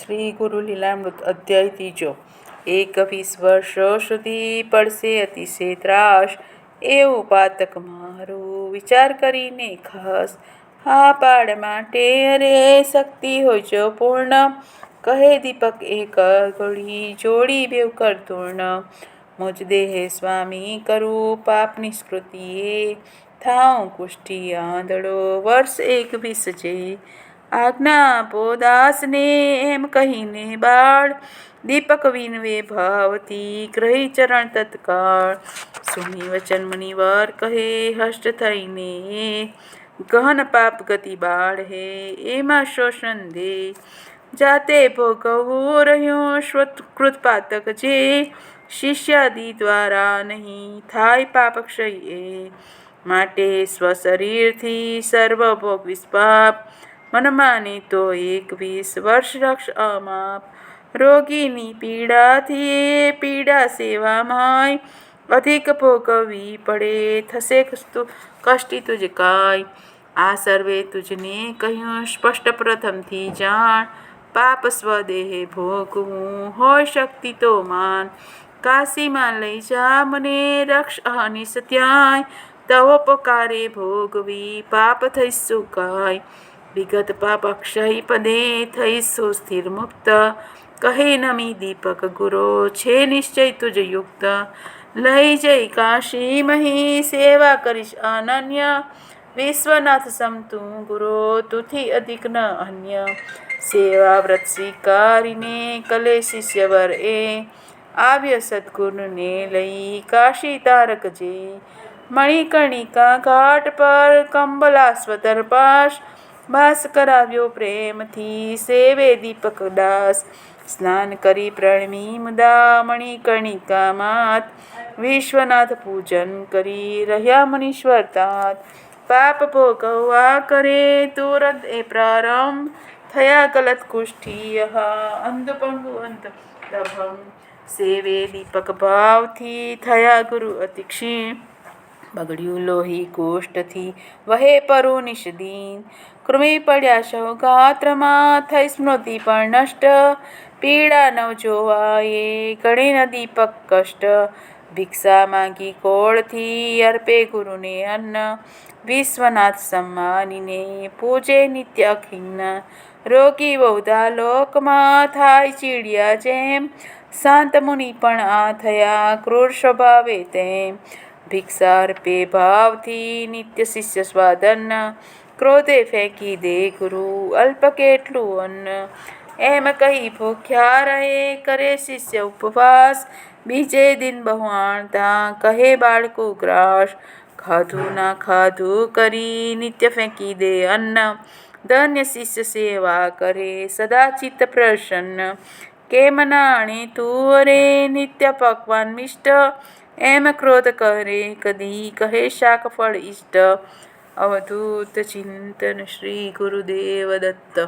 શ્રી ગુરુ લીલામૃત અધ્યાય ત્રીજો. એકવીસ વર્ષો સુધી પડશે અતિશય ત્રાસ. એવું પાતક મારું વિચાર કરીને ખાસ. હા, પાડ માટે અરે શક્તિ હોય જો પૂર્ણ. કહે દીપક એક ઘડી જોડી બેવ કર તૂર્ણ મુજ દેહે સ્વામી કરું પાપ નિષ્કૃતિએ. થાઉં કુષ્ટિ આંધળો વર્ષ એકવીસ જે. આજ્ઞા આપો દાસને એમ કહીને બાળ દીપક વિનવે ભાવતી ગ્રહી ચરણ તત્કાળ. સુની વચન મુનિવર કહે, હષ્ટ થઈને ગહન પાપ ગતિ બાળ હે, એમાં શોષણ દે. જાતે ભોગવવું રહ્યું સ્વકૃત પાતક જે, શિષ્યાદિ દ્વારા નહીં થાય પાપ ક્ષય એ. માટે સ્વશરીરથી સર્વ ભોગ વિસ્પાપ મનમાની તો એકવીસ વર્ષ રક્ષ અમાપ. રોગીની પીડાથી પીડા સેવામાંય. અધિક ભોગવવી પડે, થશે કષ્ટી તુજ કાય આ સર્વે તુજને કહ્યું સ્પષ્ટ પ્રથમથી જાણ. પાપ સ્વદેહે ભોગવું હોય શક્તિ તો માન. કાશીમાં લઈ જા મને રક્ષ અનિશ ત્યાંય. તવો પકારે ભોગવી પાપ થઈ સુકાય વિગત પાપ અક્ષય પદે થઈશું સ્થિર મુક્ત. કહે નમી દીપક ગુરો, છે નિશ્ચય તુજ યુક્ત. લઈ જઈ કાશી મહી, સેવા કરીશ અનન્ય. વિશ્વનાથ સમતું ગુરો, તુથી અધિક ન અન્ય. સેવા વ્રત સ્વીકારીને કલે શિષ્યવર એ આવ્ય સદગુરુને લઈ કાશી તારક જે મણિકર્ણિકા ઘાટ પર કંબલા પાશ વાસ કરાવ્યો પ્રેમથી. સેવે દીપક દાસ. સ્નાન કરી પ્રણમી મુદા મણિકર્ણિકા માત વિશ્વનાથ પૂજન કરી રહ્યા મનીશ્વર તાત. પાપ ભોગવવા કરે તુરંત એ પ્રારંભ. થયા ગલત કુષ્ઠી અંધપંગુ અંત સેવે દીપક ભાવથી થયા ગુરુ અતિક્ષી બગડ્યું લોહી કોષ્ઠથી વહે પરો નિષદીન. કૃમિ પડ્યા સૌ ગાત્રમાં થઈ સ્મૃતિ પણ નષ્ટ. પીડા નવ જોવાએ ગણે ન દીપક કષ્ટ. ભિક્ષા માંગી કોળથી અર્પે ગુરુને અન્ન. વિશ્વનાથ સમ્માનીને પૂજે નિત્ય ખિન્ન. રોગી બહુધા લોકમાં થાય ચીડિયા જેમ. શાંત મુનિ પણ આ થયા ક્રૂર સ્વભાવે તેમ. ભિક્ષા અર્પે ભાવથી નિત્ય શિષ્ય સ્વાદન ક્રોધે ફેંકી દે ગુરુ અલ્પ કેટલું અન્ન એમ કહી ભૂખ્યા રહે કરે શિષ્ય ઉપવાસ બીજે દિન બહુઆણતા કહે બાળકો ગ્રાસ ખાધું ના ખાધું કરી નિત્ય ફેંકી દે અન્ન ધન્ય શિષ્ય સેવા કરે સદા ચિત્ત પ્રસન્ન કેમ નાણે તું અરે નિત્ય પકવાન મિષ્ટ એમ ક્રોધ કરે કદી કહે શાક ફળ ઇષ્ટ અવધૂત ચિંતન શ્રી ગુરુદેવ દત્ત